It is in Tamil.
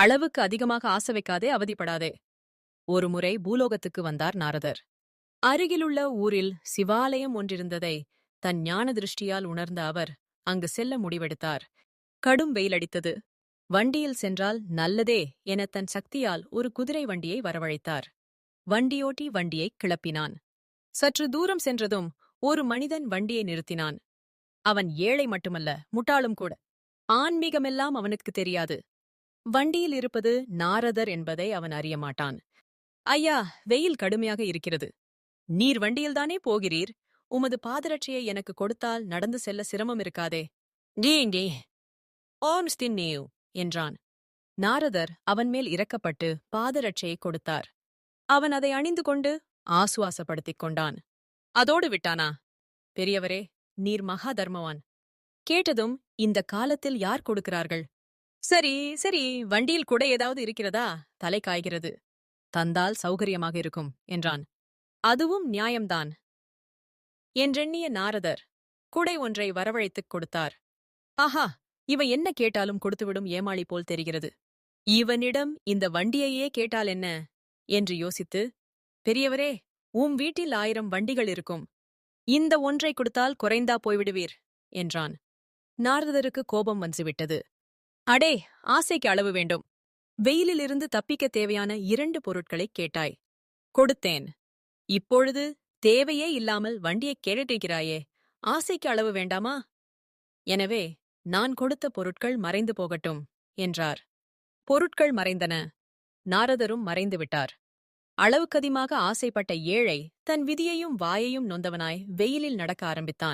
அளவுக்கு அதிகமாக ஆசை வைக்காதே அவதிப்படாதே. ஒருமுறை பூலோகத்துக்கு வந்தார் நாரதர். அருகிலுள்ள ஊரில் சிவாலயம் ஒன்றிருந்ததை தன் ஞான திருஷ்டியால் உணர்ந்த அவர் அங்கு செல்ல முடிவெடுத்தார். கடும் வெயிலடித்தது வண்டியில் சென்றால் நல்லதே என தன் சக்தியால் ஒரு குதிரை வண்டியை வரவழைத்தார். வண்டியோட்டி வண்டியை கிளப்பினான். சற்று தூரம் சென்றதும் ஒரு மனிதன் வண்டியை நிறுத்தினான். அவன் ஏழை மட்டுமல்ல முட்டாளும் கூட. ஆன்மீகமெல்லாம் அவனுக்கு தெரியாது. வண்டியில் இருப்பது நாரதர் என்பதை அவன் அறிய மாட்டான். ஐயா வெயில் கடுமையாக இருக்கிறது. நீர் வண்டியில்தானே போகிறீர்? உமது பாதரட்சையை எனக்கு கொடுத்தால் நடந்து செல்ல சிரமம் இருக்காதே. நீ நீ ஓம் ஸ்தின்னேவ் என்றான். நாரதர் அவன் மேல் இறக்கப்பட்டு பாதரட்சையை கொடுத்தார். அவன் அதை அணிந்து கொண்டு ஆசுவாசப்படுத்திக் கொண்டான். அதோடு விட்டானா? பெரியவரே நீர் மகா தர்மவான் கேட்டதும் இந்த காலத்தில் யார் கொடுக்கிறார்கள்? சரி சரி. வண்டியில் கூட ஏதாவது இருக்கிறதா? தலை காய்கிறது. தந்தால் சௌகரியமாக இருக்கும் என்றான். அதுவும் நியாயம்தான். என்றெண்ணிய நாரதர் குடை ஒன்றை வரவழைத்துக் கொடுத்தார். ஆஹா! இவ என்ன கேட்டாலும் கொடுத்துவிடும் ஏமாளி போல் தெரிகிறது. இவனிடம் இந்த வண்டியையே கேட்டால் என்ன? என்று யோசித்து பெரியவரே உம் வீட்டில் ஆயிரம் வண்டிகள் இருக்கும். இந்த ஒன்றை கொடுத்தால் குறைந்தா போய்விடுவீர் என்றான். நாரதருக்கு கோபம் வந்துவிட்டது. அடே ஆசைக்கு அளவு வேண்டும். வெயிலிலிருந்து தப்பிக்க தேவையான இரண்டு பொருட்களைக் கேட்டாய். கொடுத்தேன். இப்பொழுது தேவையே இல்லாமல் வண்டியைக் கேட்டிருக்கிறாயே ஆசைக்கு அளவு வேண்டாமா? எனவே நான் கொடுத்த பொருட்கள் மறைந்து போகட்டும் என்றார். பொருட்கள் மறைந்தன. நாரதரும் மறைந்து விட்டார். ஆசைப்பட்ட ஏழை தன் விதியையும் வாயையும் நொந்தவனாய் வெயிலில் நடக்க ஆரம்பித்தான்.